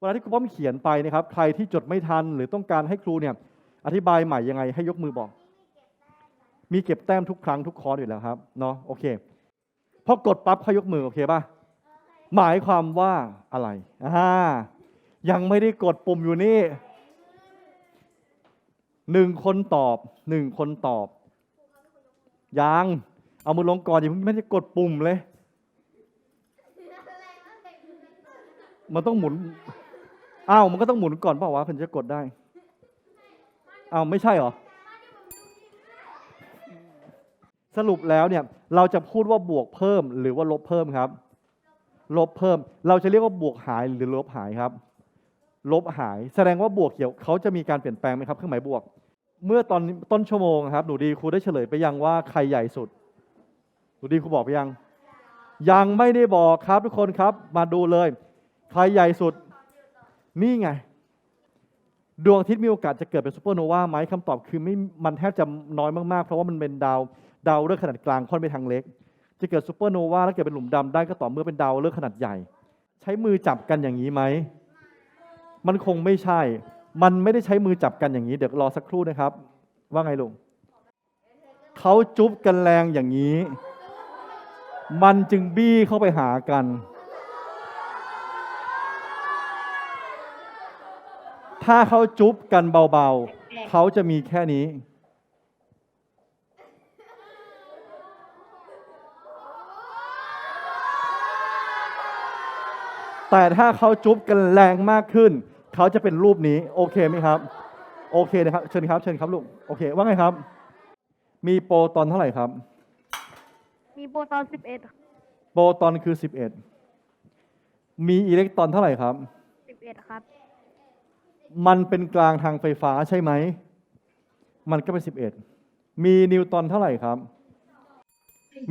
เวลาที่ครูป้อมเขียนไปนะครับ ใครที่จดไม่ทัน หรือต้องการให้ครูเนี่ยอธิบายใหม่ยังไงให้ยกมือบอก มีเก็บแต้มทุกครั้งทุกคอร์สอยู่แล้วครับเนาะโอเคพอกดปั๊บเขายกมือโอเคป่ะหมายความว่าอะไรอ่ายังไม่ได้กดปุ่มอยู่นี่หนึ่งคนตอบหนึ่งคนตอบยังเอามือลงก่อนอย่าเพิ่งไม่ได้กดปุ่มเลย มันต้องหมุน อ้าวมันก็ต้องหมุนก่อนเปล่าวะถึงจะกดได้อ้าวไม่ใช่เหรอ สรุปแล้วเนี่ยเราจะพูดว่าบวกเพิ่มหรือว่าลบเพิ่มครับ ลบเพิ่ม เราจะเรียกว่าบวกหายหรือลบหายครับ ลบหาย แสดงว่าบวกเกี่ยวเขาจะมีการเปลี่ยนแปลงไหมครับเครื่องหมายบวก เมื่อตอนต้นชั่วโมงครับหนูดีครูได้เฉลยไปยังว่าใครใหญ่สุดหนูดีครูบอกไปยัง ยังไม่ได้บอกครับทุกคนครับ มาดูเลย ใครใหญ่สุด นี่ไง ดวงอาทิตย์มีโอกาสจะเกิดเป็นซูเปอร์โนวาไหมคำตอบคือไม่มันแทบจะน้อยมาก ๆ เพราะว่ามันเป็นดาวดาวฤกษ์ขนาดกลางค่อนไปทางเล็ก จะเกิดซูเปอร์โนวาแล้วเกิดเป็นหลุมดำได้ก็ต่อเมื่อเป็นดาวฤกษ์ขนาดใหญ่ ใช้มือจับกันอย่างนี้ไหม มันคงไม่ใช่ มันไม่ได้ใช้มือจับกันอย่างนี้ เดี๋ยวรอสักครู่นะครับ ว่าไงลุงเขาจุ๊บกันแรงอย่างนี้ มันจึงบี้เข้าไปหากัน ถ้าเขาจุ๊บกันเบาๆ เขาจะมีแค่นี้ แต่ถ้าเขาจุ๊บกันแรงมากขึ้น เขาจะเป็นรูปนี้ โอเคไหมครับ โอเคนะครับ เชิญครับ เชิญครับลูก โอเค ว่าไงครับ มีโปรตอนเท่าไหร่ครับ มีโปรตอนสิบเอ็ดโปรตอนคือ 11 มีอิเล็กตรอนเท่าไหร่ครับสิบเอ็ดครับ มันเป็นกลางทางไฟฟ้าใช่ไหม มันก็เป็น11มีนิวตอนเท่าไหร่ครับ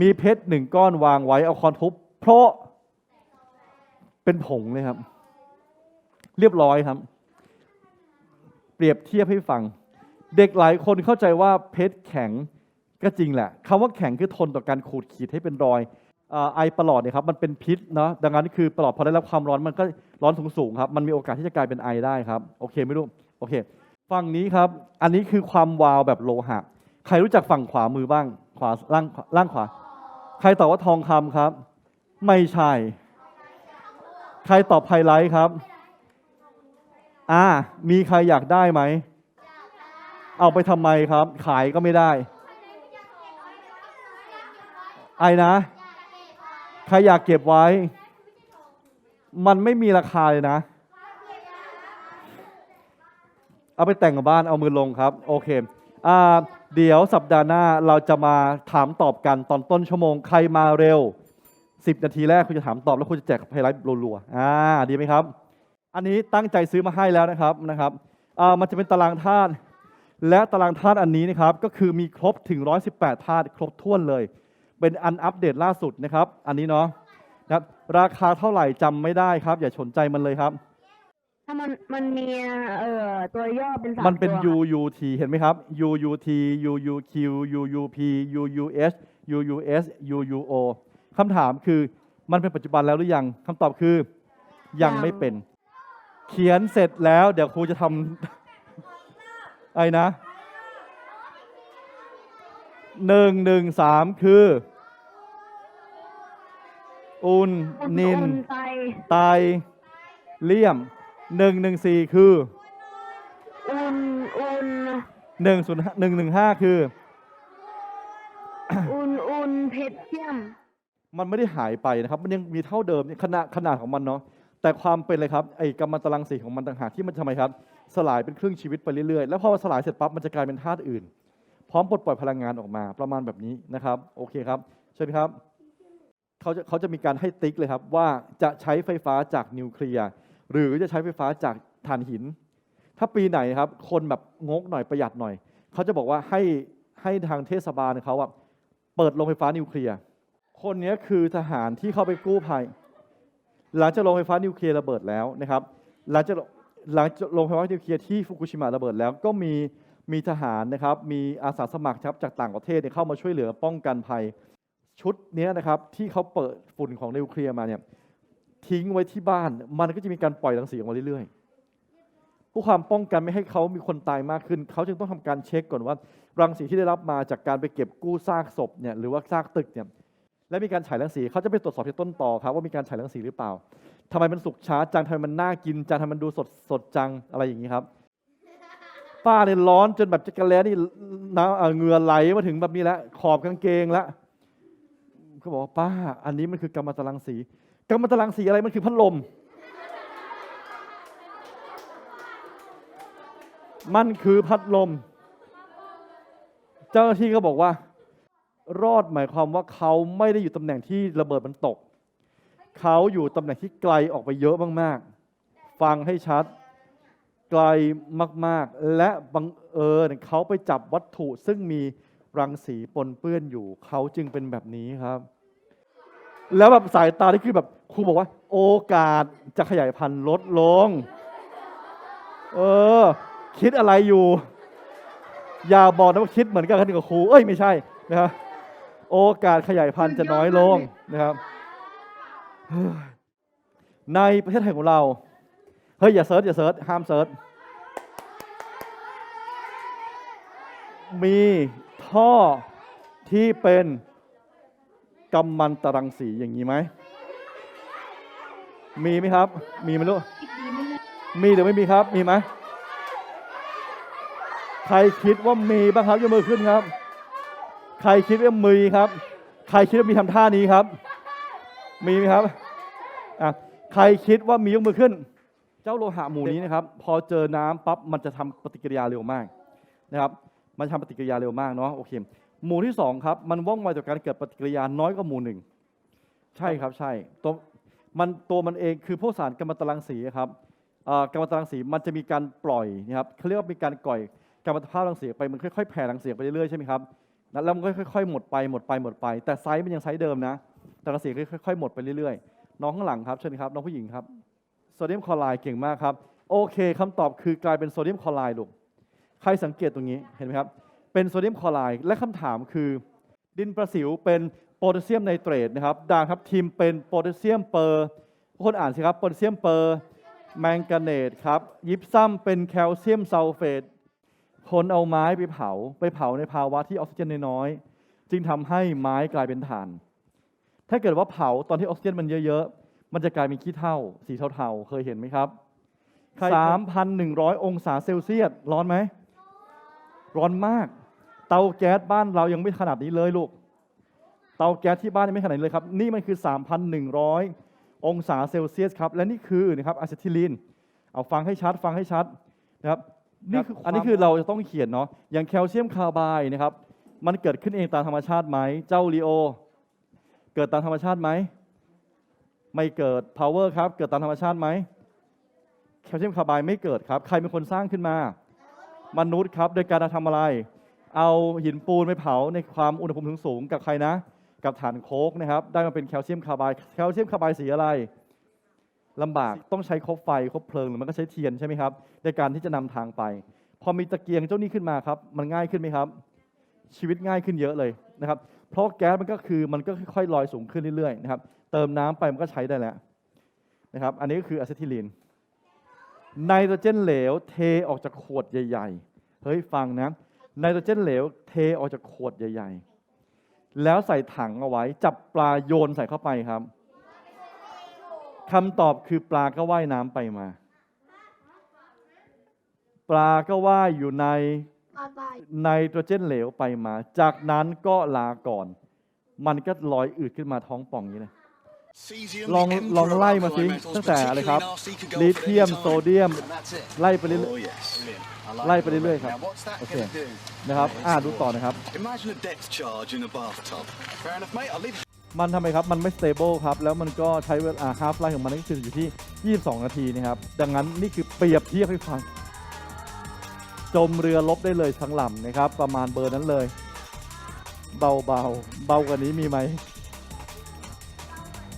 มีเพชรหนึ่งก้อนวางไว้เอาคอนทุบเพราะเป็นผงเลยครับ เรียบร้อยครับ เปรียบเทียบให้ฟัง เด็กหลายคนเข้าใจว่าเพชรแข็งก็จริงแหละคำว่าแข็งคือทนต่อการขูดขีดให้เป็นรอย ไอประหลอดเนี่ยครับมันเป็นพิษเนาะดังนั้นคือประหลอดพอได้รับความร้อนมันก็ร้อนสูงๆครับมันมีโอกาสที่จะกลายเป็นไอได้ครับโอเคไม่รู้โอเคฝั่งนี้ครับอันนี้คือความวาวแบบโลหะ ใครรู้จักฝั่งขวามือบ้างขวาล่างล่างขวา ใครตอบว่าทองคำครับ ไม่ใช่ ใครตอบไฮไลท์ครับอ่ามีใครอยากได้ไหมเอาไปทำไมครับ ขายก็ไม่ได้ ไอ้นะ ใครอยากเก็บไว้ มันไม่มีราคาเลยนะ เอาไปแต่งกับบ้านเอามือลงครับ โอเคอ่าเดี๋ยวสัปดาห์หน้าเราจะมาถามตอบกันตอนต้นชั่วโมงใครมาเร็ว 10 นาทีแรกคุณจะถามตอบแล้วคุณจะแจกไฮไลท์รัวๆอ่าดีไหมครับ อันนี้ตั้งใจซื้อมาให้แล้วนะครับนะครับอ่ามันจะเป็นตารางธาตุและตารางธาตุอันนี้นะครับก็คือมีครบถึง 118ธาตุครบถ้วนเลย เป็นอันอัปเดตล่าสุดนะครับ อันนี้เนาะนะครับราคาเท่าไหร่จำไม่ได้ครับ อย่าสนใจมันเลยครับ ถ้ามันมันมีเอ่อตัวย่อเป็นสามมันเป็น ตัว UUT เห็นไหมครับ UUT UUQ UUP UUS UUS UUO คำถามคือมันเป็นปัจจุบันแล้วหรือยังคำตอบคือ ยังไม่เป็น เขียนเสร็จแล้ว เดี๋ยวครูจะทำอะไรนะ หนึ่งหนึ่งสามคือ อุนอุนินอุไตไตเลี่ยมหนึ่งหนึ่งสี่คือ อุนอุนหนึ่งศูนย์หนึ่งหนึ่งห้าคือ อุนอุนเพชรเทียม มันไม่ได้หายไปนะครับ มันยังมีเท่าเดิมเนี่ยขนาดขนาดของมันเนาะแต่ความเป็นเลยครับไอ้กัมมันตรังสีของมันต่างหากที่มันทำไมครับ สลายเป็นครึ่งชีวิตไปเรื่อยๆ แล้วพอสลายเสร็จปั๊บมันจะกลายเป็นธาตุอื่น พร้อมปลดปล่อยพลังงานออกมาประมาณแบบนี้นะครับ โอเคครับ เชิญครับเขาจะเขาจะมีการให้ติ๊กเลยครับว่าจะใช้ไฟฟ้าจากนิวเคลียร์หรือจะใช้ไฟฟ้าจากถ่านหิน ถ้าปีไหนครับ คนแบบงกหน่อยประหยัดหน่อย เขาจะบอกว่าให้ให้ทางเทศบาลเขาอะเปิดโรงไฟฟ้านิวเคลียร์คนนี้คือทหารที่เข้าไปกู้ภัย หลังจากโรงไฟฟ้านิวเคลียร์ระเบิดแล้วนะครับ หลังจากหลังจากโรงไฟฟ้านิวเคลียร์ที่ฟุกุชิมะระเบิดแล้วก็มี มีทหารนะครับ มีอาสาสมัครครับจากต่างประเทศเข้ามาช่วยเหลือป้องกันภัย ชุดนี้นะครับที่เขาเปิดฝุ่นของนิวเคลียร์มาเนี่ยทิ้งไว้ที่บ้าน มันก็จะมีการปล่อยรังสีออกมาเรื่อยๆผู้ความป้องกันไม่ให้เขามีคนตายมากขึ้น เขาจึงต้องทำการเช็คก่อนว่า รังสีที่ได้รับมาจากการไปเก็บกู้ซากศพเนี่ยหรือว่าซากตึกเนี่ยและมีการฉายรังสีเขาจะไปตรวจสอบที่ต้นต่อครับว่ามีการฉายรังสีหรือเปล่าทำไมมันสุกช้าจังทำไมมันน่ากินจังทำไมมันดูสดสดจังอะไรอย่างนี้ครับ ป้าเนี่ยร้อนจนแบบจะกระแลนี่น้ำเอ่อเหงื่อไหลมาถึงแบบนี้แล้วขอบกางเกงแล้วเขาบอกว่าป้า อันนี้มันคือกัมมันตรังสีกัมมันตรังสีอะไรมันคือพัดลม มันคือพัดลม เจ้าหน้าที่ก็บอกว่า รอดหมายความว่าเขาไม่ได้อยู่ตำแหน่งที่ระเบิดมันตก เขาอยู่ตำแหน่งที่ไกลออกไปเยอะมากๆ ฟังให้ชัด ไกลมากๆ และบังเอิญเขาไปจับวัตถุซึ่งมีรังสีปนเปื้อนอยู่ เขาจึงเป็นแบบนี้ครับ แล้วแบบสายตาที่คือแบบครูบอกว่า โอกาสจะขยายพันธุ์ลดลง เออ คิดอะไรอยู่ อย่าบอกนะว่าคิดเหมือนกันกับครู เอ้ยไม่ใช่นะครับโอกาสขยายพันธุ์จะน้อยลงนะครับในประเทศไทยของเรา เฮ้ยอย่าเซิร์ชอย่าเซิร์ชห้ามเซิร์ชมีท่อที่เป็นกำมันตรังสีอย่างนี้ไหม มีไหมครับ มีไหมลูก มีหรือไม่มีครับ มีไหม ใครคิดว่ามีบ้างครับยกมือขึ้นครับ ใครคิดว่ามีครับ ใครคิดว่ามีทำท่านี้ครับ มีไหมครับ อะ ใครคิดว่ามียกมือขึ้น เจ้าโลหะหมู่นี้นะครับ พอเจอน้ำปั๊บมันจะทำปฏิกิริยาเร็วมากนะครับ มันทำปฏิกิริยาเร็วมากเนาะโอเคหมู่ที่สองครับมันว่องไวต่อการเกิดปฏิกิริยาน้อยกว่าหมู่หนึ่งใช่ครับใช่ตัวมันตัวมันเองคือพวกสารกัมมันตรังสีครับเอ่อกัมมันตรังสีมันจะมีการปล่อยนะครับเขาเรียกว่ามีการก่อยกัมมันตภาพรังสีออกไปมันค่อยๆแผ่รังสีออกไปเรื่อยๆใช่ไหมครับแล้วมันก็ค่อยๆหมดไปหมดไปหมดไป แต่ไซส์มันยังไซส์เดิมนะแต่รังสีค่อยๆหมดไปเรื่อยๆน้องข้างหลังครับเชิญครับน้องผู้หญิงครับ โซเดียมคลอไรด์เก่งมากครับ โอเคคำตอบคือกลายเป็นโซเดียมคลอไรด์ลูก ใครสังเกตตรงนี้เห็นไหมครับ เป็นโซเดียมคลอไรด์และคำถามคือ ดินประสิวเป็นโพแทสเซียมไนเตรตนะครับด่างครับทีมเป็นโพแทสเซียมเปอร์คนอ่านสิครับโพแทสเซียมเปอร์แมงกาเนตครับ ยิปซัมเป็นแคลเซียมซัลเฟตคนเอาไม้ไปเผา ไปเผาในภาวะที่ออกซิเจนน้อยจึงทำให้ไม้กลายเป็นถ่าน ถ้าเกิดว่าเผาตอนที่ออกซิเจนมันเยอะๆ มันจะกลายเป็นขี้เถ้าสีเทาๆ เคยเห็นไหมครับ 3,100 องศาเซลเซียส ร้อนไหม ร้อนมาก เตาแก๊สบ้านเรายังไม่ขนาดนี้เลยลูก เตาแก๊สที่บ้านยังไม่ขนาดนี้เลยครับ นี่มันคือ 3,100 องศาเซลเซียสครับ และนี่คือนะครับอะเซทิลีน เอาฟังให้ชัด ฟังให้ชัดนะครับนี่คืออันนี้คือเราจะต้องเขียนเนาะ อย่างแคลเซียมคาร์ไบด์นะครับ มันเกิดขึ้นเองตามธรรมชาติไหม เจ้าลีโอ เกิดตามธรรมชาติไหม ไม่เกิด power ครับ เกิดตามธรรมชาติไหมแคลเซียมคาร์ไบด์ไม่เกิดครับ ใครเป็นคนสร้างขึ้นมา มนุษย์ครับโดยการทำอะไร เอาหินปูนไปเผาในความอุณหภูมิสูงๆกับใครนะ กับถ่านโคกนะครับ ได้มาเป็นแคลเซียมคาร์ไบด์แคลเซียมคาร์ไบด์สีอะไรลำบากต้องใช้คบไฟคบเพลิงหรือมันก็ใช้เทียนใช่ไหมครับ ในการที่จะนำทางไป พอมีตะเกียงเจ้านี้ขึ้นมาครับ มันง่ายขึ้นไหมครับ ชีวิตง่ายขึ้นเยอะเลยนะครับ เพราะแก๊สมันก็คือมันก็ค่อยๆลอยสูงขึ้นเรื่อยๆนะครับ เติมน้ำไปมันก็ใช้ได้แล้วนะครับ อันนี้ก็คืออะเซทิลีนไนโตรเจนเหลวเทออกจากขวดใหญ่ ๆ เฮ้ยฟังนะไนโตรเจนเหลวเทออกจากขวดใหญ่ ๆ แล้วใส่ถังเอาไว้ จับปลาโยนใส่เข้าไปครับคำตอบคือปลาก็ว่ายน้ำไปมา ปลาก็ว่ายอยู่ในไนโตรเจนเหลวไปมา จากนั้นก็ลาก่อน มันก็ลอยอืดขึ้นมาท้องป่องอย่างนี้เลย ลองลองไล่มาสิตั้งแต่อะไรครับลิลิเธีเธียยมมโซโซเดีเดียยมมไล่ไล่ไปไปเรื่เรื่ออยยๆๆไล่ไล่ไปไปเรื่เรื่ออยยๆๆคครัรับบโอโอเคเคนะครับอ่าดูต่อนะครับ Imagine a depth charge in a bathtub. Fair enough, mate. I'll leave มันทำไมครับ มันไม่ stable ครับ แล้วมันก็ใช้เวลา half life ของมันก็คืออยู่ที่ 22 นาทีนะครับ ดังนั้นนี่คือเปรียบเทียบให้ฟัง จมเรือลบได้เลยทั้งลำนะครับ ประมาณเบอร์นั้นเลย เบาเบาเบากว่านี้มีไหม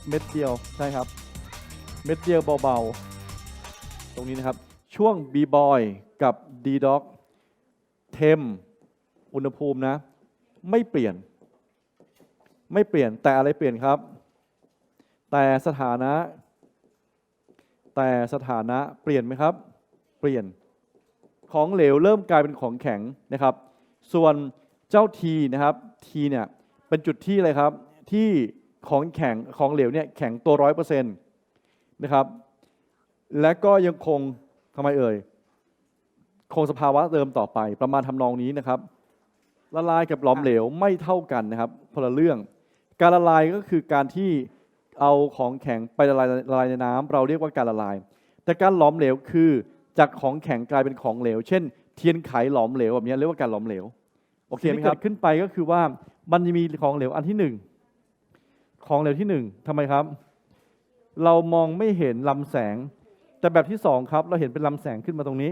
เม็ดเดียวใช่ครับ เม็ดเดียวเบาๆ ตรงนี้นะครับ ช่วง B boy กับ D dog เทม อุณหภูมินะ ไม่เปลี่ยน ไม่เปลี่ยนแต่อะไรเปลี่ยนครับ แต่สถานะ แต่สถานะเปลี่ยนไหมครับ เปลี่ยนของเหลวเริ่มกลายเป็นของแข็งนะครับ ส่วนเจ้าทีนะครับทีเนี่ยเป็นจุดที่อะไรครับที่ ของแข็งของเหลวเนี่ยแข็งตัวร้อยเปอร์เซ็นต์นะครับ และก็ยังคงทำไมเอ่ย คงสภาวะเดิมต่อไปประมาณทำนองนี้นะครับ ละลายกับหลอมเหลวไม่เท่ากันนะครับคนละเรื่อง การละลายก็คือการที่เอาของแข็งไปละลายละลายในน้ำเราเรียกว่าการละลาย แต่การหลอมเหลวคือจากของแข็งกลายเป็นของเหลว เช่น เทียนไขหลอมเหลวแบบนี้เรียกว่าการหลอมเหลวโอเคไหมครับขึ้นไปก็คือว่ามันจะมีของเหลวอันที่หนึ่ง ของเหลวที่หนึ่งทำไมครับ เรามองไม่เห็นลำแสง แต่แบบที่สองครับ เราเห็นเป็นลำแสงขึ้นมาตรงนี้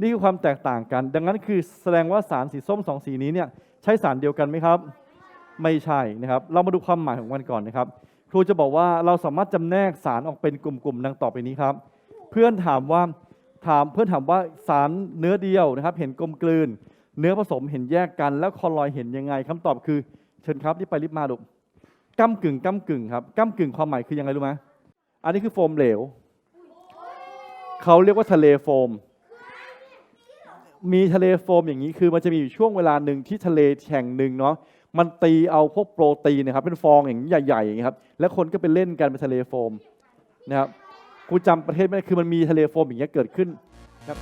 นี่คือความแตกต่างกัน ดังนั้นคือแสดงว่าสารสีส้มสองสีนี้เนี่ยใช่สารเดียวกันไหมครับ ไม่ใช่นะครับ เรามาดูความหมายของมันก่อนนะครับ ครูจะบอกว่าเราสามารถจำแนกสารออกเป็นกลุ่มๆดังต่อไปนี้ครับ เพื่อนถามว่าถามเพื่อนถามว่าสารเนื้อเดียวนะครับ เห็นกลมกลืน เนื้อผสมเห็นแยกกัน แล้วคอลอยเห็นยังไงคำตอบคือเชิญครับรีบไปรีบมาดู ก้ากึ่งก้ากึ่งครับก้ากึ่งความหมายคือยังไงรู้ไหมอันนี้คือโฟมเหลวเขาเรียกว่าทะเลโฟม มีทะเลโฟมอย่างนี้คือมันจะมีอยู่ช่วงเวลาหนึ่งที่ทะเลแห่งหนึ่งเนาะมันตีเอาพวกโปรตีนนะครับเป็นฟองอย่างนี้ใหญ่ๆอย่างนี้ครับแล้วคนก็ไปเล่นกันเป็นทะเลโฟมนะครับกูจำประเทศไม่ได้คือมันมีทะเลโฟมอย่างเงี้ยเกิดขึ้นครับ